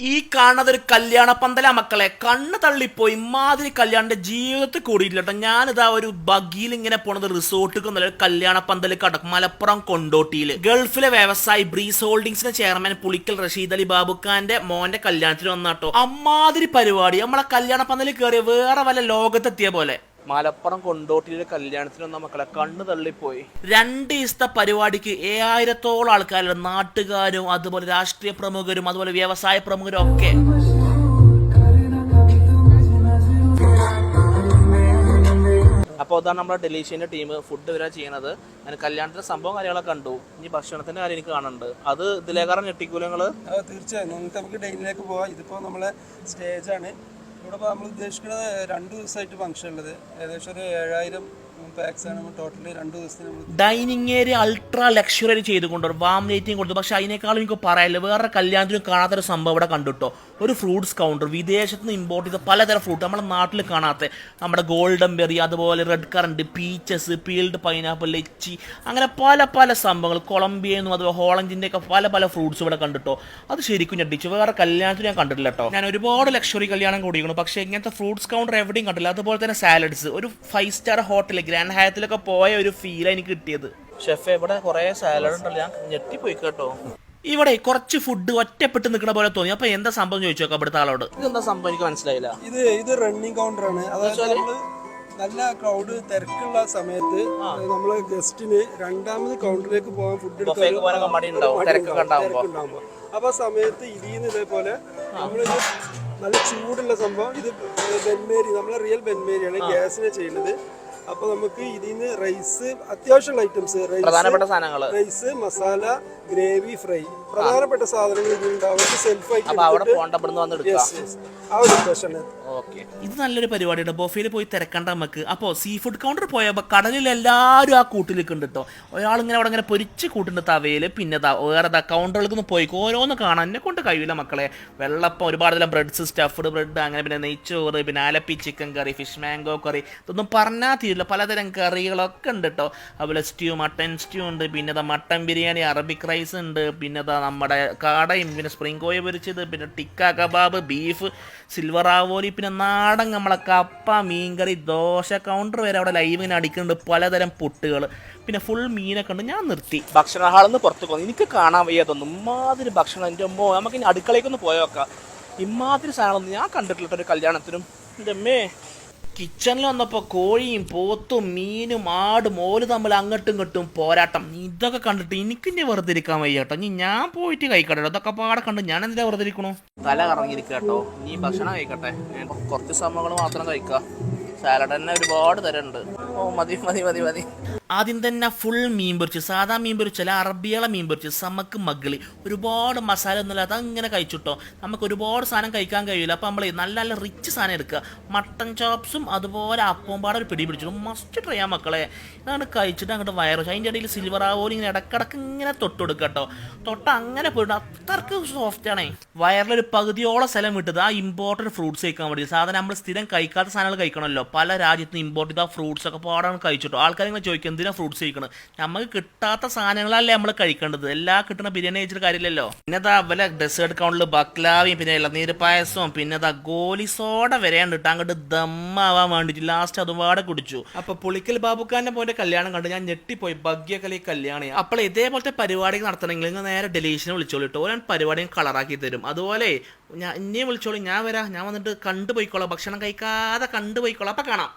ഈ കാണുന്നത് ഒരു കല്യാണ പന്തല മക്കളെ. കണ്ണ് തള്ളിപ്പോയി ഇമാതിരി കല്യാണിന്റെ ജീവിതത്തിൽ കൂടിയിട്ടില്ല കേട്ടോ ഞാനിതാ ഒരു ബഗിയിൽ ഇങ്ങനെ പോണത് റിസോർട്ടിൽ നല്ല കല്യാണ പന്തൽ കടക്കും. മലപ്പുറം കൊണ്ടോട്ടിയിൽ ഗൾഫിലെ വ്യവസായി ബ്രീസ് ഹോൾഡിംഗ്സിന്റെ ചെയർമാൻ പുളിക്കൽ റഷീദ് അലി ബാബുഖാന്റെ മോന്റെ കല്യാണത്തിന് വന്നാട്ടോ. അമ്മാതിരി പരിപാടി. നമ്മളെ കല്യാണ പന്തലിൽ കയറിയ വേറെ വല്ല ലോകത്തെത്തിയ പോലെ. മലപ്പുറം കൊണ്ടോട്ടിയിലെ കല്യാണത്തിന് വന്ന മക്കളെ കണ്ണു തള്ളിപ്പോയി. രണ്ട് ദിവസത്തെ പരിപാടിക്ക് ഏഴായിരത്തോളം ആൾക്കാരുടെ നാട്ടുകാരും അതുപോലെ രാഷ്ട്രീയ പ്രമുഖരും അതുപോലെ വ്യവസായ പ്രമുഖരും ഒക്കെ. അപ്പോൾ അതാണ് നമ്മുടെ ഡെലീഷ്യന്റെ ടീം ഫുഡ് വരെ ചെയ്യണത്. ഞാൻ കല്യാണത്തിന്റെ സംഭവം കാര്യങ്ങളൊക്കെ കണ്ടു. ഇനി ഭക്ഷണത്തിന്റെ കാര്യം എനിക്ക് കാണുന്നുണ്ട് അത് ഇതിലേക്കാരം ഞെട്ടിക്കൂലങ്ങൾ തീർച്ചയായും. നിങ്ങൾക്ക് നമുക്ക് ഡെയിലേക്ക് പോവാം. ഇതിപ്പോൾ നമ്മളെ സ്റ്റേജാണ് ഇവിടെ നമ്മൾ ഉദ്ദേശിക്കുന്നത് രണ്ട് ദിവസമായിട്ട് ഫംഗ്ഷൻ ഉള്ളത്. ഏകദേശം ഒരു ഏഴായിരം ഡൈനിങ് ഏരിയ അൾട്രാ ലക്ഷറി ചെയ്തുകൊണ്ട് വാം ലൈറ്റിംഗ് കൊടുത്തു. പക്ഷെ അതിനേക്കാളും എനിക്ക് പറയാനില്ല വേറെ കല്യാണത്തിനും കാണാത്തൊരു സംഭവം ഇവിടെ കണ്ടുട്ടോ? ഒരു ഫ്രൂട്ട്സ് കൗണ്ടർ വിദേശത്ത് നിന്ന് ഇമ്പോർട്ട് ചെയ്ത പലതരം ഫ്രൂട്ട് നമ്മുടെ നാട്ടിൽ കാണാത്ത നമ്മുടെ ഗോൾഡൻ ബെറി അതുപോലെ red currant peaches peeled pineapple lychee അങ്ങനെ പല പല സംഭവങ്ങൾ. കൊളംബിയെന്നും അതുപോലെ ഹോളഞ്ചിന്റെ ഒക്കെ പല പല ഫ്രൂട്ട്സ് ഇവിടെ കണ്ടിട്ടോ? അത് ശരിക്കും ഞെട്ടിച്ചു. വേറെ കല്യാണത്തിന് ഞാൻ കണ്ടിട്ടില്ല കേട്ടോ. ഞാൻ ഒരുപാട് ലക്ഷറി കല്യാണം കൂടിയിരിക്കുന്നു. പക്ഷേ ഇങ്ങനത്തെ ഫ്രൂട്ട്സ് കൗണ്ടർ എവിടെയും കണ്ടില്ല അതുപോലെ തന്നെ സാലഡ്സ് ഒരു ഫൈവ് സ്റ്റാർ ഹോട്ടലിൽ ഗ്രാൻഡ് ഹയത്തിലൊക്കെ പോയ ഒരു ഫീൽ എനിക്ക് കിട്ടിയത്. ഷെഫ് ഇവിടെ കുറേ സാലഡ് ഉണ്ടല്ലോ ഞാൻ ഞെട്ടിപ്പോയി കേട്ടോ. ഇവിടെ കുറച്ച് ഫുഡ് ഒറ്റപ്പെട്ട് നിൽക്കുന്ന പോലെ തോന്നി. അപ്പൊ എന്താ സംഭവം ചോദിച്ചു നോക്കാം ഇവിടുത്തെ ആളോട്? ഇതെന്താ സംഭവം എനിക്ക് മനസ്സിലായില്ല. ഇത് ഇത് റണ്ണിങ് കൗണ്ടറാണ് അതായത് നമ്മൾ നല്ല ക്രൗഡ് തിരക്കുള്ള സമയത്ത് നമ്മൾ ഗസ്റ്റിന് രണ്ടാമത് കൗണ്ടറിലേക്ക് പോകാൻ ഫുഡ് അപ്പൊ സമയത്ത് ഇതിന്ന് ഇതേപോലെ നമ്മളിത് നല്ല ചൂടുള്ള സംഭവം. ഇത് ബെൻമേരി നമ്മളെ റിയൽ ബെൻമേരിയാണ് ഗ്യാസിനെ ചെയ്യുന്നത്. അപ്പൊ നമുക്ക് ഇതിന്ന് റൈസ് അത്യാവശ്യമുള്ള ഐറ്റംസ് റൈസ് പ്രധാനപ്പെട്ട സാധനങ്ങൾ റൈസ് മസാല ഗ്രേവി ഫ്രൈ പ്രധാനപ്പെട്ട സാധനങ്ങൾ സെൽഫ് ആയിട്ട്. ആ ഒരു ഇത് നല്ലൊരു പരിപാടിയാണ്. ബൊഫയിൽ പോയി തിരക്കണ്ട നമുക്ക് അപ്പോൾ സീ ഫുഡ് കൗണ്ടർ പോയപ്പോൾ കടലിൽ എല്ലാരും ആ കൂട്ടിലേക്ക് ഉണ്ട് കേട്ടോ ഒരാളിങ്ങനെ അവിടെ ഇങ്ങനെ പൊരിച്ച് കൂട്ടുണ്ട് തവയിൽ പിന്നെ ദാ വേറെ ദാ കൗണ്ടറിലേക്ക് ഒന്ന് പോയി ഓരോന്ന് കാണാൻ എന്നെ കൊണ്ട് കഴിയില്ല മക്കളെ. വെള്ളപ്പം ഒരുപാട് തരം ബ്രെഡ്സ് സ്റ്റഫ്ഡ് ബ്രെഡ് അങ്ങനെ പിന്നെ നെയ്ച്ചോറ് പിന്നെ Alleppey chicken curry fish mango curry ഇതൊന്നും പറഞ്ഞാൽ തീരില്ല പലതരം കറികളൊക്കെ ഉണ്ട് കേട്ടോ അതുപോലെ സ്റ്റ്യൂ മട്ടൻ സ്റ്റ്യൂ ഉണ്ട് പിന്നെ ദാ മട്ടൻ ബിരിയാണി അറബിക് റൈസ് ഉണ്ട് പിന്നെ ദാ നമ്മുടെ കാടയും പിന്നെ സ്പ്രിംഗ് കോയ പൊരിച്ചത് പിന്നെ ടിക്ക കബാബ് ബീഫ് സിൽവർ ആവോലി പിന്നെ നാടൻ നമ്മളെ കപ്പ മീൻകറി ദോശ കൗണ്ടർ വരെ അവിടെ ലൈവിന് അടിക്കുന്നുണ്ട് പലതരം പുട്ടുകൾ പിന്നെ ഫുൾ മീനൊക്കെ ഉണ്ട് ഞാൻ നിർത്തി. ഭക്ഷണ ഹാളിൽ നിന്ന് പുറത്ത് പോകുന്നു എനിക്ക് കാണാൻ വയ്യാതൊന്നും ഇമാതിരി ഭക്ഷണം. എന്റെ അമ്മോ നമുക്ക് ഇനി അടുക്കളയ്ക്കൊന്ന് പോയോക്കാം. ഇമാതിരി സാധനമൊന്നും ഞാൻ കണ്ടിട്ടില്ല ഒരു കല്യാണത്തിനും. എന്റെ അമ്മേ കിച്ചണിൽ വന്നപ്പോൾ കോഴിയും പോത്തും മീനും ആടും ഓൽ തമ്മിൽ അങ്ങോട്ടും ഇങ്ങോട്ടും പോരാട്ടം. ഇതൊക്കെ കണ്ടിട്ട് എനിക്ക് ഇനി വെറുതെ ഇരിക്കാൻ വയ്യ കേട്ടോ. ഇനി ഞാൻ പോയിട്ട് കഴിക്കട്ടെ ഇതൊക്കെ പാടെ കണ്ട് ഞാൻ എന്തിനാ വെറുതെ ഇരിക്കണോ തല കറങ്ങിയിരിക്കുക കേട്ടോ. നീ ഭക്ഷണം കഴിക്കട്ടെ. കുറച്ച് സംഭവങ്ങൾ മാത്രം കഴിക്കുക സാലഡ് തന്നെ ഒരുപാട് തരണ്ട്. ഓ മതി മതി മതി മതി. ആദ്യം തന്നെ ഫുൾ മീൻ പൊരിച്ച് സാധാ മീൻ പൊരിച്ചല്ല അറബിയള മീൻ പൊരിച്ച് സമക്ക് മകളി ഒരുപാട് മസാല ഒന്നുമില്ല അങ്ങനെ കഴിച്ചിട്ടോ. നമുക്ക് ഒരുപാട് സാധനം കഴിക്കാൻ കഴിയില്ല. അപ്പോൾ നമ്മൾ നല്ല നല്ല റിച്ച് സാധനം എടുക്കുക. മട്ടൻ ചോപ്സും അതുപോലെ അപ്പവും പാടെ ഒരു പിടി പിടിച്ചു മസ്റ്റ് ട്രൈ ചെയ്യാം മക്കളെ. ഇതാണ് കഴിച്ചിട്ട് അങ്ങോട്ട് വയറ് അതിന്റെ ഇടയിൽ സിൽവർ ആവോലി ഇങ്ങനെ ഇടക്കിടക്ക് ഇങ്ങനെ തൊട്ട് കൊടുക്കുക കേട്ടോ തൊട്ട് അങ്ങനെ പോയിട്ട് അത്രയ്ക്ക് സോഫ്റ്റ് ആണേ. വയറിലൊരു പകുതിയോളം സ്ഥലം വിട്ടത് ആ ഇമ്പോർട്ടന്റ് ഫ്രൂട്ട്സ് കഴിക്കാൻ വേണ്ടി. സാധനം നമ്മൾ സ്ഥിരം കഴിക്കാത്ത സാധനങ്ങൾ കഴിക്കണമല്ലോ. പല രാജ്യത്തും ഇമ്പോർട്ട് ചെയ്ത ഫ്രൂട്ട്സ് ഒക്കെ പാടാണ് കഴിച്ചിട്ടോ. ആൾക്കാർ ഇങ്ങനെ ചോദിക്കും എന്തിനാ ഫ്രൂട്ട്സ് കഴിക്കണം നമുക്ക് കിട്ടാത്ത സാധനങ്ങളല്ലേ നമ്മൾ കഴിക്കേണ്ടത്. എല്ലാ കിട്ടുന്ന ബിരിയാണി കഴിച്ചിട്ട് കാര്യമില്ലല്ലോ. പിന്നെ ദാ വല്ല ഡെസേർട്ട് കൗണ്ടിൽ ബക്ലാവിയും പിന്നെ ഇളനീര് പായസവും പിന്നെ ദാ ഗോലി സോഡ വരെയാണ് ഇട്ട് അങ്ങോട്ട് ദമ്മാവാൻ വേണ്ടിട്ട് ലാസ്റ്റ് അതുപാടെ കുടിച്ചു. അപ്പൊ പുളിക്കൽ ബാബുക്കാരന്റെ പോലെ കല്യാണം കണ്ട് ഞാൻ ഞെട്ടിപ്പോയി. ഭഗ്യകലി കല്യാണം. അപ്പോൾ ഇതേപോലത്തെ പരിപാടി നടത്തണമെങ്കിൽ നിങ്ങൾ നേരെ ഡെലീഷനെ വിളിച്ചോളൂ കേട്ടോ ഞാൻ കളറാക്കി തരും. അതുപോലെ ഞാൻ ഇനിയും വിളിച്ചോളൂ. ഞാൻ വരാം. ഞാൻ വന്നിട്ട് കണ്ടുപോയിക്കോളാം. ഭക്ഷണം കഴിക്കാതെ കണ്ടുപോയിക്കോളാം. അപ്പൊ കാണാം.